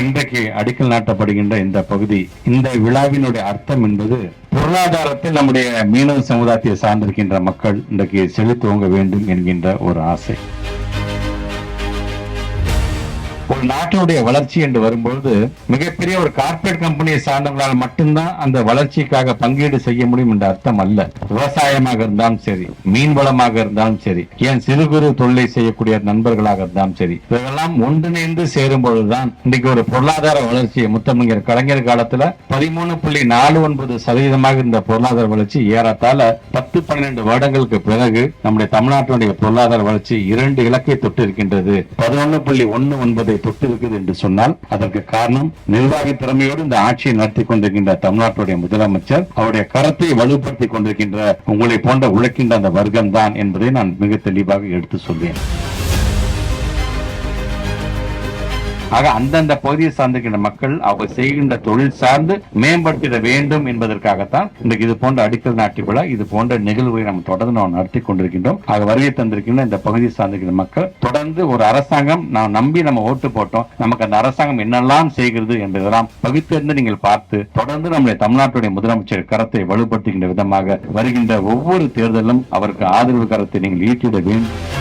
இன்றைக்கு அடிக்கல் நாட்டப்படுகின்ற இந்த பகுதி இந்த விழாவினுடைய அர்த்தம் என்பது பொருளாதாரத்தில் நம்முடைய மீனவ சமுதாயத்தை சார்ந்திருக்கின்ற மக்கள் இன்றைக்கு செழித்துவங்க வேண்டும் என்கின்ற ஒரு ஆசை. ஒரு நாட்டினுடைய வளர்ச்சி என்று வரும்பொழுது மிகப்பெரிய ஒரு கார்பரேட் கம்பெனியை சார்ந்தவங்களால் மட்டும்தான் அந்த வளர்ச்சிக்காக பங்கீடு செய்ய முடியும் என்ற அர்த்தம் அல்ல. விவசாயமாக இருந்தாலும் சரி மீன் வளமாக இருந்தாலும் சரி ஏன் சிறு குறு தொழிலை செய்யக்கூடிய நண்பர்களாக இருந்தாலும் சரி இதெல்லாம் ஒன்றிணைந்து சேரும் பொழுதுதான் இன்னைக்கு ஒரு பொருளாதார வளர்ச்சியை முத்தமிழர் கலைஞர் காலத்துல பதிமூணு புள்ளி நாலு ஒன்பது சதவீதமாக இருந்த பொருளாதார வளர்ச்சி ஏறத்தால பத்து பன்னிரண்டு வருடங்களுக்கு பிறகு நம்முடைய தமிழ்நாட்டினுடைய பொருளாதார வளர்ச்சி இரண்டு இலக்கை தொட்டு இருக்கின்றது. பதினொன்னு புள்ளி ஒன்னு ஒன்பது தொட்டு இருக்குது என்று சொன்னால் அதற்கு காரணம் நிர்வாக திறமையோடு இந்த ஆட்சியை நடத்தி கொண்டிருக்கின்ற தமிழ்நாட்டுடைய முதலமைச்சர் அவருடைய கரத்தை வலுப்படுத்திக் கொண்டிருக்கின்ற உங்களை போன்ற உழைக்கின்ற அந்த வர்க்கம் தான் என்பதை நான் மிக தெளிவாக எடுத்து சொல்வேன். ஆக அந்தந்த பகுதியை சார்ந்திருக்கின்ற மக்கள் அவர் செய்கின்ற தொழில் சார்ந்து மேம்படுத்திட வேண்டும் என்பதற்காகத்தான் இன்றைக்கு இது போன்ற அடிக்கல் நாட்டு விழா இது போன்ற நிகழ்வுகளை நம்ம தொடர்ந்து நாம் நடத்தி கொண்டிருக்கின்றோம். ஆக வருகை தந்திருக்கின்ற இந்த பகுதியை சார்ந்திருக்கின்ற மக்கள் தொடர்ந்து ஒரு அரசாங்கம் நாம் நம்பி நம்ம ஓட்டு போட்டோம். நமக்கு அந்த அரசாங்கம் என்னெல்லாம் செய்கிறது என்பதெல்லாம் பகுத்தறிந்து நீங்கள் பார்த்து தொடர்ந்து நம்முடைய தமிழ்நாட்டுடைய முதலமைச்சர் கரத்தை வலுப்படுத்துகின்ற விதமாக வருகின்ற ஒவ்வொரு தேர்தலும் அவருக்கு ஆதரவு கரத்தை நீங்கள் ஈட்டிட வேண்டும்.